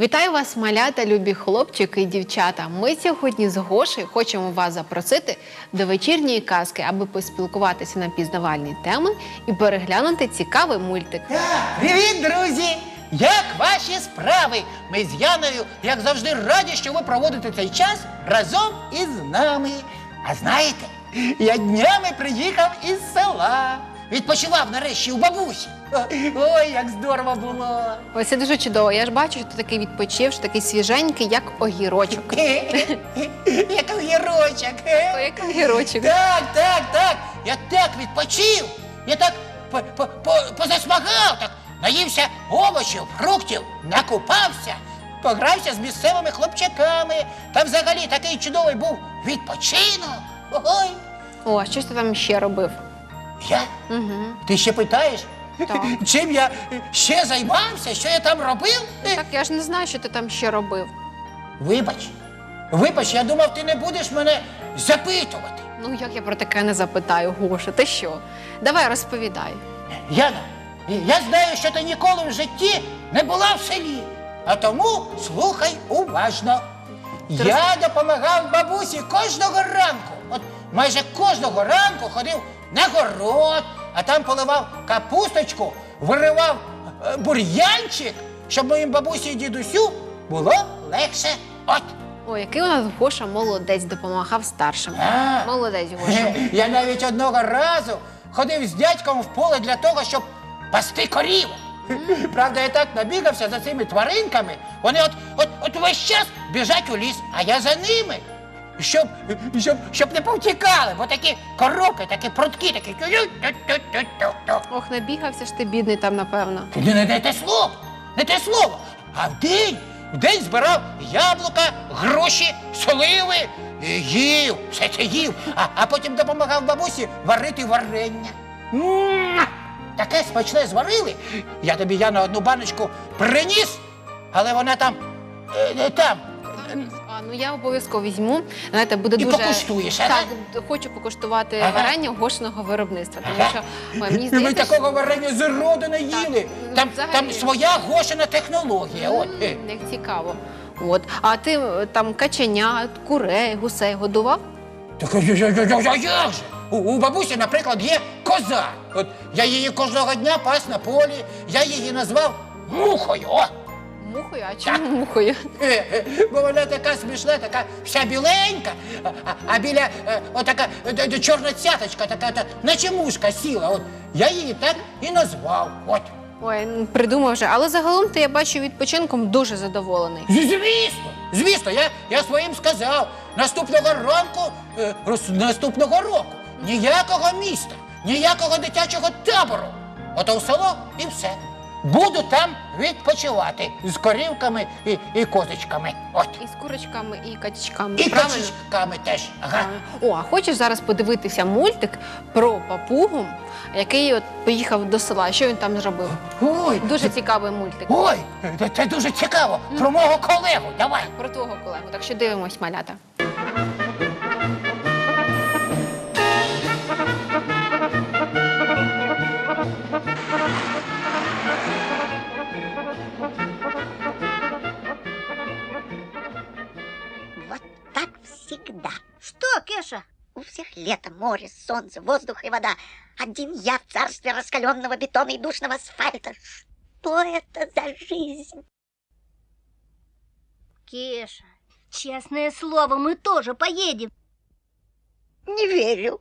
Вітаю вас, малята, любі хлопчики і дівчата. Ми сьогодні з Гошею хочемо вас запросити до вечірньої казки, аби поспілкуватися на пізнавальні теми і переглянути цікавий мультик. Привіт, друзі! Як ваші справи? Ми з Яною, як завжди, раді, що ви проводите цей час разом із нами. А знаєте, я днями приїхав із села. Відпочивав нарешті у бабусі. Ой, як здорово було! Ось це дуже чудово. Я ж бачу, що ти такий відпочивши, такий свіженький, як огірочок. Як огірочок. Як огірочок. Так, так, так. Я так відпочив. Я так по- по- по- позасмагав, так наївся овочів, фруктів, накупався, погрався з місцевими хлопчаками. Там взагалі такий чудовий був відпочинок. Ой, О, а що ж ти там ще робив? Я? Угу. Ти ще питаєш? Так. Чим я ще займався? Що я там робив? Так я ж не знаю, що ти там ще робив. Вибач, вибач, я думав, ти не будеш мене запитувати. Ну як я про таке не запитаю, Гоша, ти що? Давай розповідай. Яна, я знаю, що ти ніколи в житті не була в селі, а тому слухай уважно. Я допомагав бабусі кожного ранку. От майже кожного ранку ходив на город, а там поливав капусточку, виривав е, бур'янчик, щоб моїм бабусі і дідусю було легше. От. Ой, який у нас Гоша молодець, допомагав старшим. А. Молодець, Гоша. Я навіть одного разу ходив з дядьком в поле для того, щоб пасти корів. Правда, я так набігався за цими тваринками. Вони от, от, от весь час біжать у ліс, а я за ними. Щоб, щоб, щоб не повтікали, бо такі коробки, такі прутки, такі. тю-тю-тю-тю-тю-тю. Ох, набігався ж ти бідний там, напевно. Ти не, не те слово, не те слово. А вдень, вдень збирав яблука, груші, соливи, і їв, все це їв, а, а потім допомагав бабусі варити варення. М, Таке смачне зварили. Я тобі Яна одну баночку приніс, але вона там. е, не там. Ну я обов'язково візьму. Знаєте, буде І дуже покуштуєш, а? так. Хочу покуштувати Ага. варення гошеного виробництва, тому що ой, мені Ми здається, такого варення зроду не їли. ну, Там, взагалі. там своя гошена технологія. От. е. М, як цікаво. От, а ти е, там каченят, курей, гусей годував? Так а я, я, я, я, я, як же? У, у бабусі, наприклад, є коза. От я її кожного дня пас на полі, я її назвав мухою. О! Мухою? А чому мухою? Е, е, Бо вона така смішна, така вся біленька, а, а- а біля е, отака е, д- чорна цяточка, така, та, наче мушка сіла. От я її так і назвав. От. Ой, придумав вже. Але загалом ти я бачу відпочинком дуже задоволений. З- Звісно, звісно, я, я своїм сказав. Наступного ранку, е, роз- наступного року ніякого міста, ніякого дитячого табору. Ото в село і все. Буду там відпочивати з корівками і, і козочками. От. І з курочками, і качечками. І правильно? качечками теж. Ага. О, а хочеш зараз подивитися мультик про папугу, який от поїхав до села. Що він там зробив? Ой, Дуже цікавий мультик. ой, це, це дуже цікаво. Про мого колегу. Давай. Про твого колегу. Так що дивимось, малята. Всегда. Что, Кеша? У всех лето, море, солнце, воздух и вода. Один я в царстве раскаленного бетона и душного асфальта. Что это за жизнь? Кеша, честное слово, мы тоже поедем. Не верю.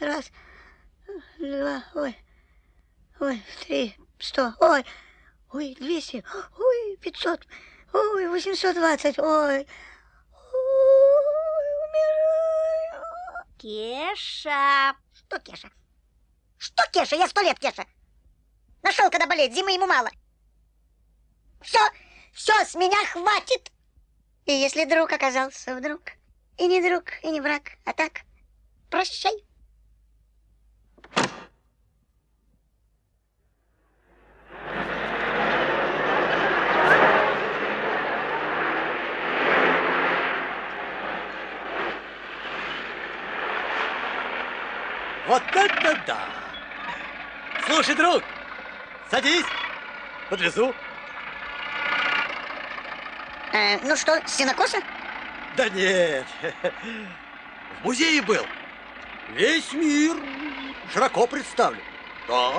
Раз, два, ой, ой, три, сто, ой, ой, двести, ой, пятьсот, ой, восемьсот двадцать, ой, Кеша, Что, Кеша? Что, Кеша? Я сто лет, Кеша. Нашел, когда болеть, зимы ему мало. Все, все, с меня хватит. И если друг оказался вдруг, и не друг, и не враг, а так, прощай. Вот это да! Слушай, друг, садись, подвезу. Э, ну что, сенокоса? Да нет. В музее был. Весь мир широко представлен. Да,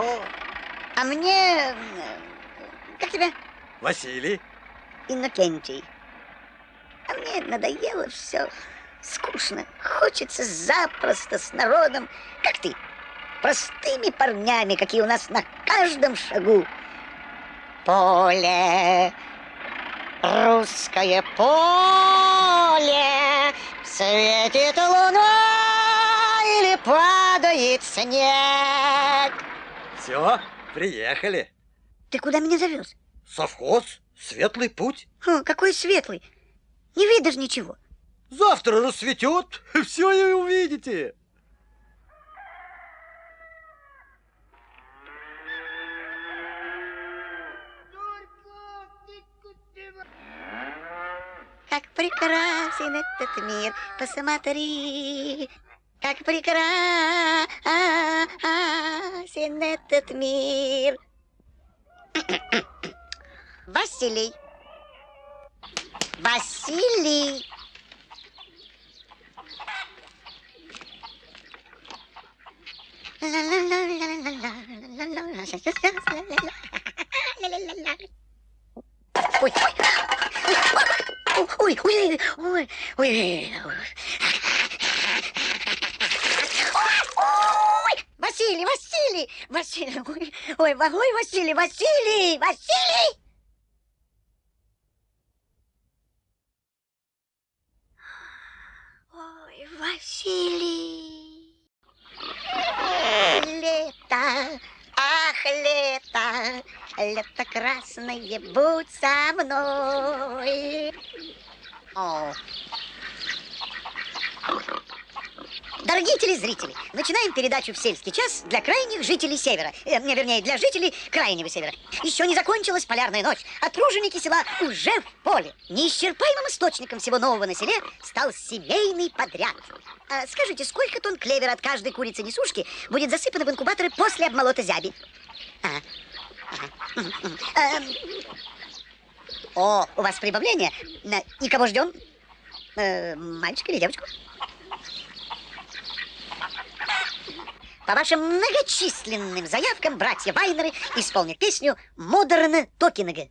А мне... э, Как тебя? Василий. Иннокентий. А мне надоело все. Скучно. Хочется запросто с народом, как ты. Простыми парнями, какие у нас на каждом шагу. Поле, русское поле, светит луна или падает снег. Все, приехали. Ты куда меня завез? Совхоз, светлый путь. Хм, какой светлый. Не видишь ничего. Завтра рассветет, все и увидите. Как прекрасен этот мир, посмотри, как прекрасен этот мир. Василий. Василий. Ой, ой, ой, ой, ой, ой, ой. Ой, Василий, Василий, Василий, ой, ой, ва- ой, Василий, Василий, Василий! Ой, Василий! Лето, ах, лето, красное, будь со мной. О. Дорогие телезрители, начинаем передачу в сельский час для крайних жителей Севера. Э, не, вернее, для жителей Крайнего Севера. Еще не закончилась полярная ночь, а труженики села уже в поле. Неисчерпаемым источником всего нового на селе стал семейный подряд. А, скажите, сколько тонн клевера от каждой курицы-несушки будет засыпано в инкубаторы после обмолота зяби? А, Эм, О, у вас прибавление. И кого ждем? Э, мальчика или девочку? По вашим многочисленным заявкам братья Вайнеры исполнят песню «Модерн Токинга».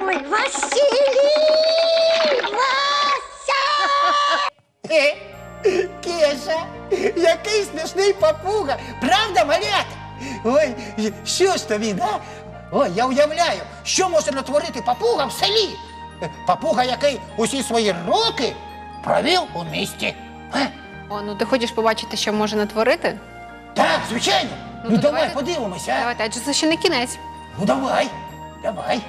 Ой, Василий! Вася! Е, Кеша, який смішний папуга, правда, малята? Ой, що ж тобі, да? Ой, я уявляю, що може натворити папуга в селі. Е, Папуга, який усі свої роки провів у місті. О, ну ти хочеш побачити, що може натворити? Так, звичайно. Ну, Ну, то давай давайте. подивимося. а? Давайте, адже це ще не кінець. Ну давай, давай.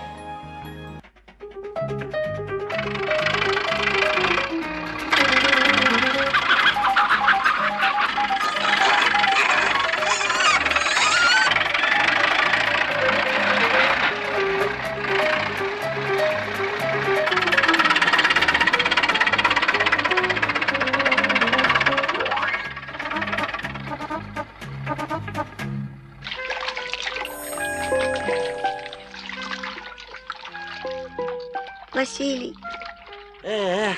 Василий, Эх,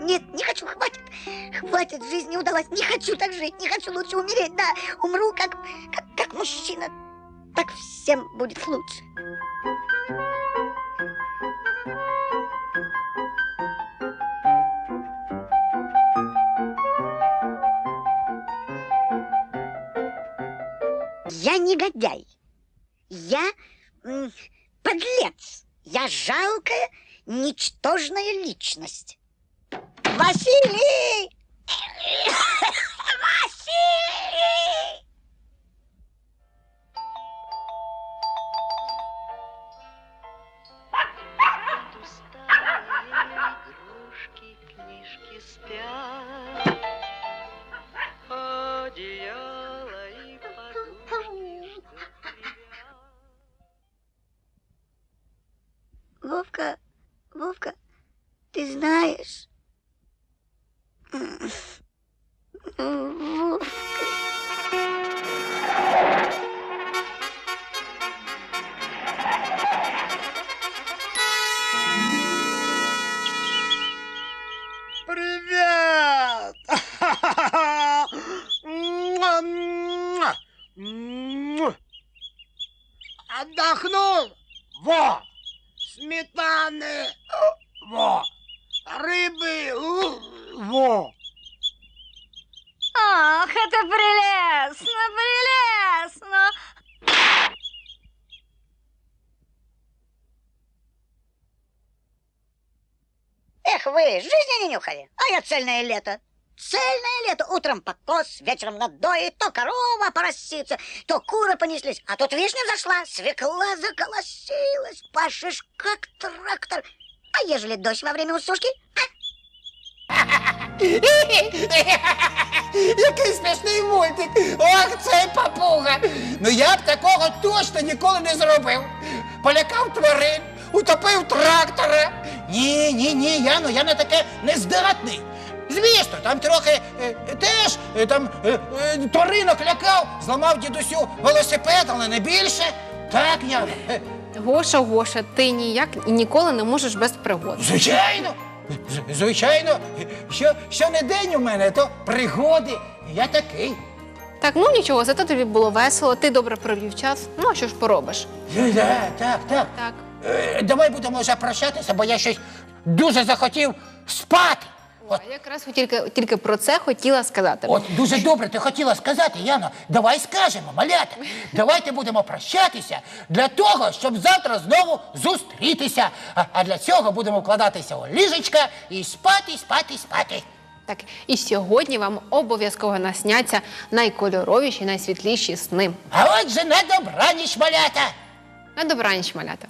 нет, не хочу, хватит. Хватит, жизнь не удалась. Не хочу так жить, не хочу лучше умереть. Да, умру как, как, как мужчина. Так всем будет лучше. Я негодяй. Я подлец. Я жалкая, ничтожная личность. Василий! Василий! Сметаны! Во! Рыбы! Во! Ах, это прелестно, прелестно. Эх вы, жизни не нюхали, а я цельное лето. Цельное лето. Утром покос, вечером надои, то корова поросится, то куры понеслись. А тут вишня взошла, свекла заколосилась, пашешь как трактор. А ежели дождь во время усушки? Який смішний мультик! Ох, цей папуга! Ну я б такого точно ніколи не зробив. Полякав тварин, утопив трактора. Ні, ні, ні, Яно, я на таке не здатний. Звісно, там трохи е, теж е, там е, е, тваринок лякав, зламав дідусю велосипед, але не більше. Так. Е, Гоша, Гоша, ти ніяк і ніколи не можеш без пригод. Звичайно, з- звичайно, що, що не день у мене, то пригоди. Я такий. Так, ну нічого, зато тобі було весело, ти добре провів час. Ну, а що ж поробиш? Е, да, Так, так. Так. Е, Давай будемо вже прощатися, бо я щось дуже захотів спати. От, А якраз тільки, тільки про це хотіла сказати. от дуже добре ти хотіла сказати, Яно. Давай скажемо, малята. Давайте будемо прощатися для того, щоб завтра знову зустрітися. А, а для цього будемо вкладатися у ліжечка і спати, спати, спати. Так, і сьогодні вам обов'язково насняться найкольоровіші, найсвітліші сни. А отже, на добраніч, малята. На добраніч, малята.